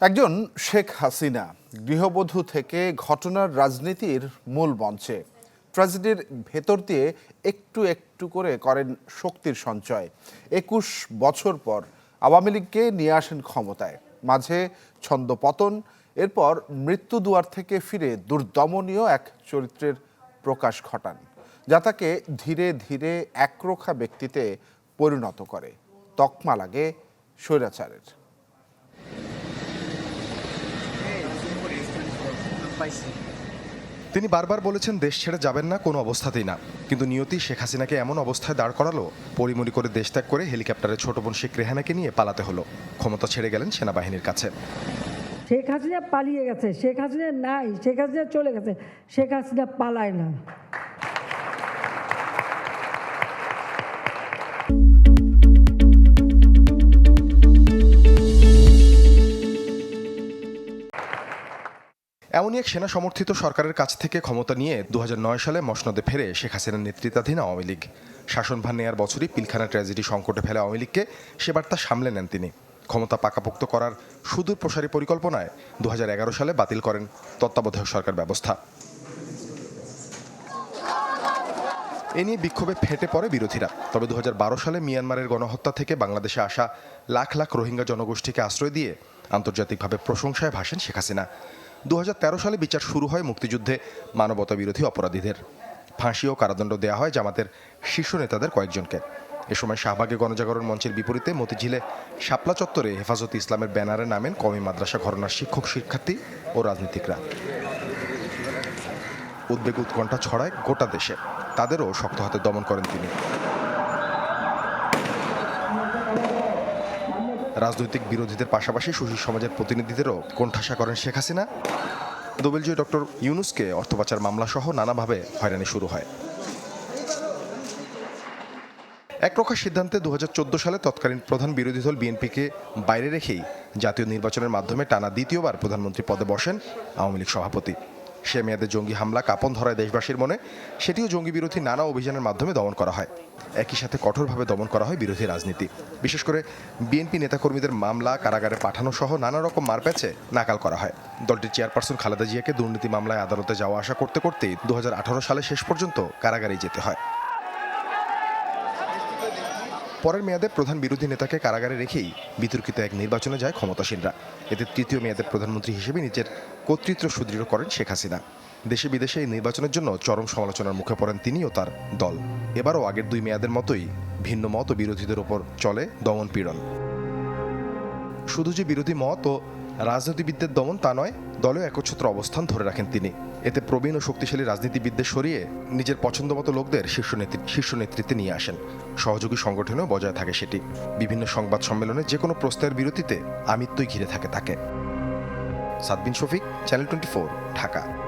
একজন শেখ হাসিনা গৃহবধূ থেকে ঘটনার রাজনীতির মূল মঞ্চে। ট্র্যাজেডির ভেতর দিয়ে একটু একটু করে করেন শক্তির সঞ্চয়। একুশ বছর পর আওয়ামী লীগকে নিয়ে আসেন ক্ষমতায়। মাঝে ছন্দপতন এরপর মৃত্যু দুয়ার থেকে ফিরে দুর্দমনীয় এক চরিত্রের প্রকাশ ঘটান, যা তাকে ধীরে ধীরে একরোখা ব্যক্তিতে পরিণত করে। তকমা লাগে স্বৈরাচারের। তিনি বারবার বলেছেন দেশ ছেড়ে যাবেন না কোনো অবস্থাতেই না। কিন্তু নিয়তি শেখ হাসিনাকে এমন অবস্থায় দাঁড় করালো পরিমরি করে দেশ ত্যাগ করে হেলিকপ্টারে ছোট বোন শেখ রেহানাকে নিয়ে পালাতে হলো। ক্ষমতা ছেড়ে গেলেন সেনাবাহিনীর কাছে। শেখ হাসিনা পালিয়ে গেছে শেখ হাসিনা নাই শেখ হাসিনা চলে গেছে শেখ হাসিনা পালায় না। এমনই এক সেনা সমর্থিত সরকারের কাছ থেকে ক্ষমতা নিয়ে দু হাজার নয় সালে মসনদে ফেরে শেখ হাসিনার নেতৃত্বাধীন আওয়ামী লীগ। শাসনভার নেয়ার বছরই পিলখানা ট্র্যাজেডি সংকটে ফেলে আওয়ামী লীগকে সেবার তা সামলে নেন তিনি। ক্ষমতা পাকাপোক্ত করার সুদূর প্রসারী পরিকল্পনায় দুহাজার এগারো সালে বাতিল করেন তত্ত্বাবধায়ক সরকার ব্যবস্থা। এ নিয়ে বিক্ষোভে ফেটে পড়ে বিরোধীরা। তবে দু হাজার বারো সালে মিয়ানমারের গণহত্যা থেকে বাংলাদেশে আসা লাখ লাখ রোহিঙ্গা জনগোষ্ঠীকে আশ্রয় দিয়ে আন্তর্জাতিকভাবে প্রশংসায় ভাসেন শেখ হাসিনা। দু হাজার তেরো সালে বিচার শুরু হয় মুক্তিযুদ্ধে মানবতা বিরোধী অপরাধীদের। ফাঁসি ও কারাদণ্ড দেওয়া হয় জামাতের শীর্ষ নেতাদের কয়েকজনকে। এ সময় শাহবাগে গণজাগরণ মঞ্চের বিপরীতে মতিঝিলে শাপলা চত্বরে হেফাজত ইসলামের ব্যানারে নামেন কমি মাদ্রাসা ঘরনার শিক্ষক, শিক্ষার্থী ও রাজনীতিকরা। উদ্বেগ উৎকণ্ঠা ছড়ায় গোটা দেশে। তাদেরও শক্ত হাতে দমন করেন তিনি। রাজনৈতিক বিরোধীদের পাশাপাশি সুশীল সমাজের প্রতিনিধিদেরও কোণঠাসা করেন শেখ হাসিনা। দোবেলজয় ডক্টর ইউনুসকে অর্থ পাচার মামলা সহ নানাভাবে হয়রানি শুরু হয়। একরক্ষা সিদ্ধান্তে দু হাজার চোদ্দ সালে তৎকালীন প্রধান বিরোধী দল বিএনপিকে বাইরে রেখেই জাতীয় নির্বাচনের মাধ্যমে টানা দ্বিতীয়বার প্রধানমন্ত্রী পদে বসেন আওয়ামী লীগ সভাপতি। সে মেয়াদে জঙ্গি হামলা, কাপন ধরায় দেশবাসীর মনে, সেটিও জঙ্গি বিরোধী নানা অভিযানের মাধ্যমে দমন করা হয়। একই সাথে কঠোরভাবে দমন করা হয় বিরোধী রাজনীতি। বিশেষ করে বিএনপি নেতাকর্মীদের মামলা, কারাগারে পাঠানো সহ নানা রকম মারপ্যাচে নাকাল করা হয়। দলটির চেয়ারপারসন খালেদা জিয়াকে দুর্নীতি মামলায় আদালতে যাওয়া আসা করতে করতেই দু হাজার আঠারো সালে শেষ পর্যন্ত কারাগারেই যেতে হয়। পরের মেয়াদে প্রধান বিরোধী নেতাকে কারাগারে রেখেই বিতর্কিত এক নির্বাচনে যায় ক্ষমতাসীনরা। এতে তৃতীয় মেয়াদে প্রধানমন্ত্রী হিসেবে নিজের কর্তৃত্ব সুদৃঢ় করেন শেখ হাসিনা। দেশে বিদেশে এই নির্বাচনের জন্য চরম সমালোচনার মুখে পড়েন তিনি ও তার দল। এবারও আগের দুই মেয়াদের মতোই ভিন্ন মত ও বিরোধীদের ওপর চলে দমন পীড়ন। শুধু যে বিরোধী মত ও রাজনীতিবিদদের দমন তা নয়, দলেও একচ্ছত্র অবস্থান ধরে রাখেন তিনি। এতে প্রবীণ ও শক্তিশালী রাজনীতিবিদদের সরিয়ে নিজের পছন্দমতো লোকদের শীর্ষ শীর্ষ নেতৃত্বে নিয়ে আসেন। সহযোগী সংগঠনেও বজায় থাকে সেটি। বিভিন্ন সংবাদ সম্মেলনে যে কোনো প্রস্তাবের বিরতিতে আমিত্বই ঘিরে থাকে তাকে। Sadbin Shafiq, channel twenty Dhaka.